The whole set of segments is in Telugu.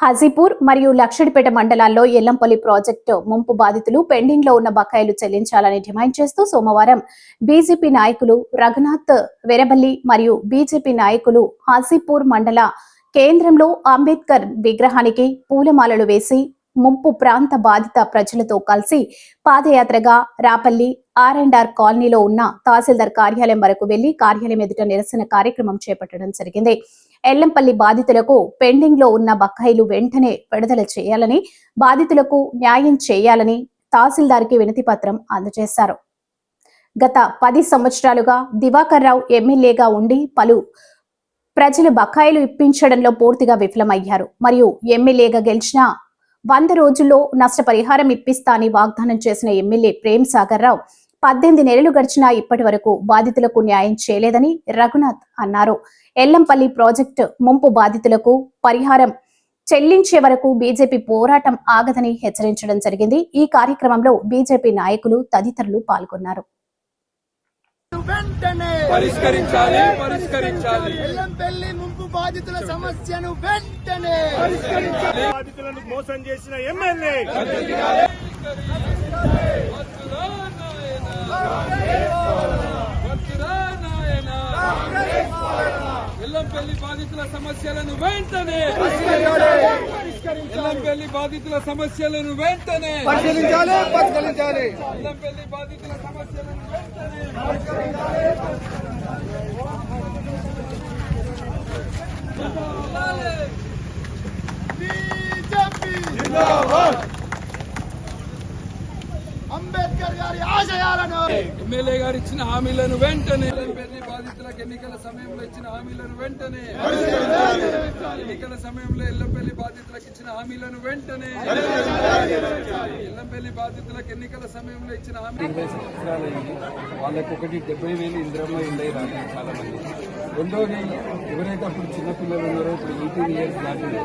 హజీపూర్ మరియు లక్షడిపేట మండలాల్లో ఎల్లంపల్లి ప్రాజెక్టు ముంపు బాధితులు పెండింగ్లో ఉన్న బకాయిలు చెల్లించాలని డిమాండ్ చేస్తూ సోమవారం బీజేపీ నాయకులు రఘునాథ్ వెరబల్లి మరియు బీజేపీ నాయకులు హాజీపూర్ మండల కేంద్రంలో అంబేద్కర్ విగ్రహానికి పూలమాలలు వేసి ముంపు ప్రాంత బాధిత ప్రజలతో కలిసి పాదయాత్రగా రాపల్లి ఆర్ అండ్ ఆర్ కాలనీలో ఉన్న తహసీల్దార్ కార్యాలయం వరకు వెళ్ళి కార్యాలయం ఎదుట నిరసన కార్యక్రమం చేపట్టడం జరిగింది. ఎల్లంపల్లి బాధితులకు పెండింగ్లో ఉన్న బకాయిలు వెంటనే విడుదల చేయాలని బాధితులకు న్యాయం చేయాలని తహసీల్దార్కి వినతి పత్రం అందజేశారు. గత పది సంవత్సరాలుగా దివాకర్ రావు ఎమ్మెల్యేగా ఉండి పలు ప్రజలు బకాయిలు ఇప్పించడంలో పూర్తిగా విఫలమయ్యారు. మరియు ఎమ్మెల్యేగా గెలిచిన వంద రోజుల్లో నష్టపరిహారం ఇప్పిస్తా అని వాగ్దానం చేసిన ఎమ్మెల్యే ప్రేమ్ సాగర్ రావు పద్దెనిమిది నెలలు గడిచినా ఇప్పటి వరకు బాధితులకు న్యాయం చేయలేదని రఘునాథ్ అన్నారు. ఎల్లంపల్లి ప్రాజెక్టు ముంపు బాధితులకు పరిహారం చెల్లించే వరకు బీజేపీ పోరాటం ఆగదని హెచ్చరించడం జరిగింది. ఈ కార్యక్రమంలో బీజేపీ నాయకులు తదితరులు పాల్గొన్నారు. వెంటనే పరిష్కరించాలి పరిష్కరించాలి ఎల్లంపల్లి ముంపు బాధితుల సమస్యను వెంటనే బాధితులను మోసం చేసిన ఎమ్మెల్యే. ఎల్లంపల్లి బాధితుల సమస్యలను వెంటనే ఎల్లంపల్లి బాధితుల సమస్యలను వెంటనే పరిశీలించాలి పరిష్కరించాలి. ఎల్లంపల్లి బాధితుల సమస్యలను వెంటనే బీజేపీ అంబేద్కర్ ఎమ్మెల్యే గారు ఇచ్చిన హామీలను వెంటనే ఎల్లంపల్లి బాధితులకు ఎన్నికల సమయంలో ఇచ్చిన హామీలను వెంటనే ఎన్నికల సమయంలో ఎల్లంపల్లి బాధితులకు ఇచ్చిన హామీలను వెంటనే ఎల్లంపల్లి బాధితులకు ఎన్నికల సమయంలో ఇచ్చిన హామీ వాళ్ళకి ఒకటి డెబ్బై వేలు ఇంద్రమ్మ ఇళ్ళై రాలేదు చాలా మంది. రెండోది ఎవరైతే అప్పుడు చిన్నపిల్లలు ఉన్నారో ఇప్పుడు ఎయిటీన్ ఇయర్స్ దాటింది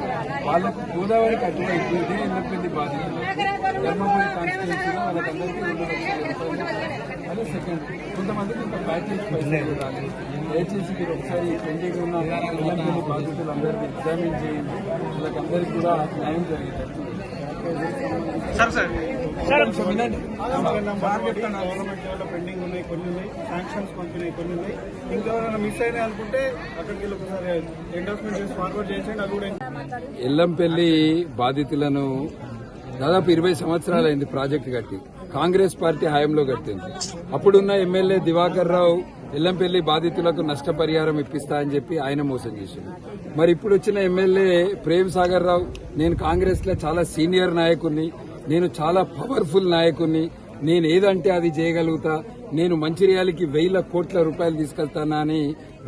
వాళ్ళకు గోదావరికి అటువైపు ఇదే ఎల్లపెల్లి బాధ్యత. ధర్మపురి కాన్స్టిట్యూన్సీలో వాళ్ళకందరికీ రెండు లక్షల అదే సెకండ్ కొంతమందికి ఇంకా ప్యాకేజ్ పైసలు రాలేదు. దయచేసి మీరు ఒకసారి పెండింగ్ ఉన్న ఎల్లంపల్లి బాధితులు అందరికీ ఎగ్జామిన్ చేయండి. వాళ్ళకందరికీ కూడా న్యాయం జరిగేటట్టు. సార్ సార్ వినండి. గవర్నమెంట్ పెండింగ్ ఉన్నాయి కొన్ని ఉన్నాయి. శాంక్షన్స్ పంపినాయి కొన్ని ఉన్నాయి. ఇంకెవరైనా మిస్ అయినాయి అనుకుంటే అక్కడికి వెళ్ళి ఒకసారి ఎండోర్స్మెంట్ చేసి ఫార్వర్డ్ చేసేయండి అది కూడా ఎల్లంపల్లి బాధితులను దాదాపు ఇరవై సంవత్సరాలైంది ప్రాజెక్టు కట్టి కాంగ్రెస్ పార్టీ హయాంలో కట్టింది. అప్పుడున్న ఎమ్మెల్యే దివాకర్ రావు ఎల్లంపల్లి బాధితులకు నష్టపరిహారం ఇప్పిస్తా అని చెప్పి ఆయన మోసం చేశారు. మరి ఇప్పుడు వచ్చిన ఎమ్మెల్యే ప్రేమ్ సాగర్ రావు నేను కాంగ్రెస్లో చాలా సీనియర్ నాయకుడిని నేను చాలా పవర్ఫుల్ నాయకుడిని నేను ఏదంటే అది చేయగలుగుతా. నేను మంచిర్యాలకి వేల కోట్ల రూపాయలు తీసుకెళ్తానా అని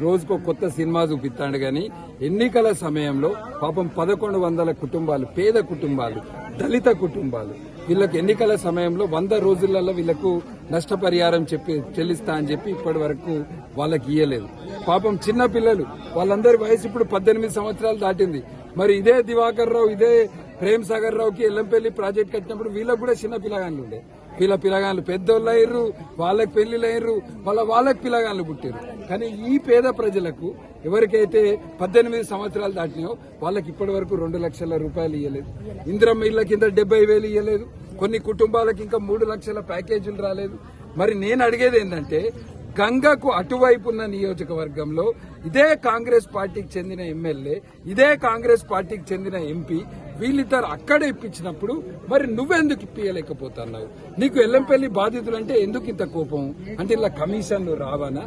రోజుకో కొత్త సినిమా చూపిస్తాడు గాని ఎన్నికల సమయంలో పాపం పదకొండు వందల కుటుంబాలు పేద కుటుంబాలు దళిత కుటుంబాలు వీళ్ళకి ఎన్నికల సమయంలో వంద రోజులలో వీళ్ళకు నష్టపరిహారం చెప్పి చెల్లిస్తా అని చెప్పి ఇప్పటి వరకు వాళ్ళకి ఇయ్యలేదు. పాపం చిన్న పిల్లలు వాళ్ళందరి వయసు ఇప్పుడు పద్దెనిమిది సంవత్సరాలు దాటింది. మరి ఇదే దివాకర్ రావు ఇదే ప్రేమ్ సాగర్ రావుకి ఎల్లంపల్లి ప్రాజెక్ట్ కట్టినప్పుడు వీళ్ళకు కూడా చిన్న పిల్లగాళ్ళు ఉండే. వీళ్ళ పిల్లగాళ్ళు పెద్దోళ్ళు అయ్యారు వాళ్ళకి పెళ్ళిళ్ళు అయ్యారు వాళ్ళ వాళ్ళకి పిల్లగాళ్ళు పుట్టారు కానీ ఈ పేద ప్రజలకు ఎవరికైతే పద్దెనిమిది సంవత్సరాలు దాటినాయో వాళ్ళకి ఇప్పటి వరకు రెండు లక్షల రూపాయలు ఇవ్వలేదు ఇందిరమ్మ ఇళ్ళ కింద డెబ్బై వేలు ఇవ్వలేదు కొన్ని కుటుంబాలకు ఇంకా మూడు లక్షల ప్యాకేజీలు రాలేదు. మరి నేను అడిగేది ఏంటంటే గంగకు అటువైపు ఉన్న నియోజకవర్గంలో ఇదే కాంగ్రెస్ పార్టీకి చెందిన ఎమ్మెల్యే ఇదే కాంగ్రెస్ పార్టీకి చెందిన ఎంపీ వీళ్ళిద్దరు అక్కడే ఇప్పించినప్పుడు మరి నువ్వెందుకు ఇప్పించలేకపోతున్నావు నీకు ఎల్లంపల్లి బాధితులు అంటే ఎందుకు ఇంత కోపం? అంటే ఇలా కమిషన్లు రావానా?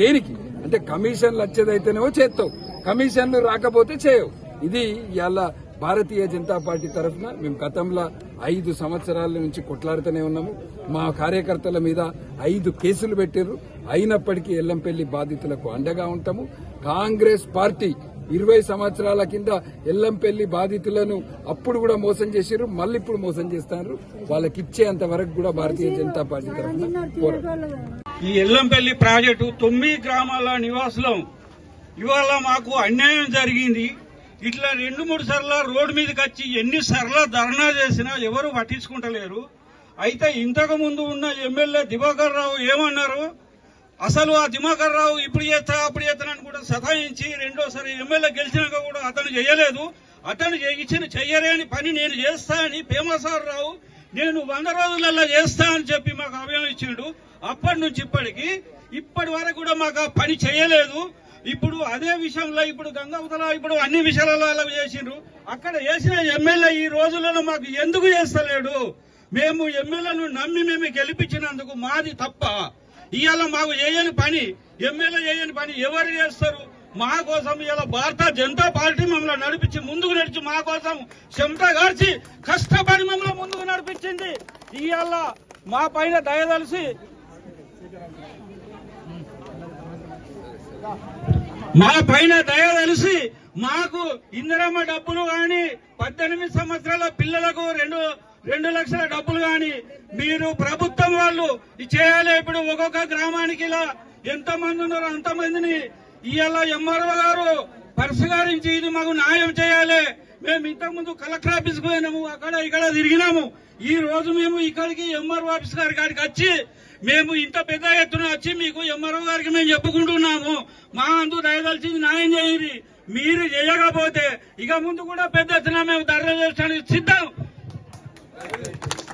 దేనికి? అంటే కమిషన్లు వచ్చేదైతేనేమో చేస్తావు. కమిషన్లు రాకపోతే చేయవు. ఇది ఇవాళ భారతీయ జనతా పార్టీ తరఫున మేము గతంలో ఐదు సంవత్సరాల నుంచి కొట్లాడుతూనే ఉన్నాము. మా కార్యకర్తల మీద ఐదు కేసులు పెట్టారు అయినప్పటికీ ఎల్లంపల్లి బాధితులకు అండగా ఉంటాము. కాంగ్రెస్ పార్టీ ఇరవై సంవత్సరాల కింద ఎల్లంపల్లి బాధితులను అప్పుడు కూడా మోసం చేశారు మళ్ళీ ఇప్పుడు మోసం చేస్తారు. వాళ్ళకి ఇచ్చేంత వరకు కూడా భారతీయ జనతా పార్టీ తరఫున ఈ ఎల్లంపల్లి ప్రాజెక్టు తొమ్మిది గ్రామాల నివాసులం. ఇవాళ మాకు అన్యాయం జరిగింది. ఇట్లా రెండు మూడు సార్లు రోడ్డు మీదకి వచ్చి ఎన్ని సార్లు ధర్నా చేసినా ఎవరు పట్టించుకుంటలేరు. అయితే ఇంతకు ముందు ఉన్న ఎమ్మెల్యే దివాకర్ రావు ఏమన్నారు? అసలు ఆ దిమాకర్ రావు ఇప్పుడు చేస్తా అప్పుడు చేస్తానని కూడా సతాయించి రెండోసారి ఎమ్మెల్యే గెలిచినాక కూడా అతను చేయలేదు. అతను ఇచ్చిన చెయ్యలేని పని నేను చేస్తా అని భీమసార్ రావు నేను వంద రోజులలో చేస్తా అని చెప్పి మాకు అభయం ఇచ్చిండు. అప్పటి నుంచి ఇప్పటికి ఇప్పటి వరకు కూడా మాకు ఆ పని చేయలేదు. ఇప్పుడు అదే విషయంలో ఇప్పుడు గంగావతల ఇప్పుడు అన్ని విషయాలలో చేసిండ్రు. అక్కడ చేసిన ఎమ్మెల్యే ఈ రోజులలో మాకు ఎందుకు చేస్తలేడు? మేము ఎమ్మెల్యేను నమ్మి మేము గెలిపించినందుకు మాది తప్ప ఇవాళ మాకు చేయని పని ఎమ్మెల్యే చేయని పని ఎవరు చేస్తారు? మా కోసం ఇలా భారత జనతా పార్టీ మమ్మల్ని నడిపించి ముందుకు నడిచి మా కోసం చెమట గార్చి కష్టపడి మమ్మల్ని ముందుకు నడిపించింది. ఇవాళ మా పైన దయదలిసి మా పైన దయ మాకు ఇందిరమ్మ డబ్బులు కానీ పద్దెనిమిది సంవత్సరాల పిల్లలకు రెండు రెండు లక్షల డబ్బులు గాని మీరు ప్రభుత్వం వాళ్ళు ఇది చేయాలి ఇప్పుడు ఒక్కొక్క గ్రామానికి ఇలా ఎంత మంది ఉన్నారో అంత మందిని ఇవాళ ఎంఆర్ఓ గారు పరిష్కరించి ఇది మాకు న్యాయం చేయాలి. మేము ఇంతకుముందు కలెక్టర్ ఆఫీస్ పోయినాము అక్కడ ఇక్కడ తిరిగినాము. ఈ రోజు మేము ఇక్కడికి ఎంఆర్ఓ ఆఫీస్ గారి కాడికి వచ్చి మేము ఇంత పెద్ద ఎత్తున వచ్చి మీకు ఎంఆర్ఓ గారికి మేము చెప్పుకుంటున్నాము. మా అందు దయదలిచింది న్యాయం చేయండి. మీరు చేయకపోతే ఇక ముందు కూడా పెద్ద ఎత్తున మేము ధర్నా చేయడానికి సిద్ధం. Obrigado.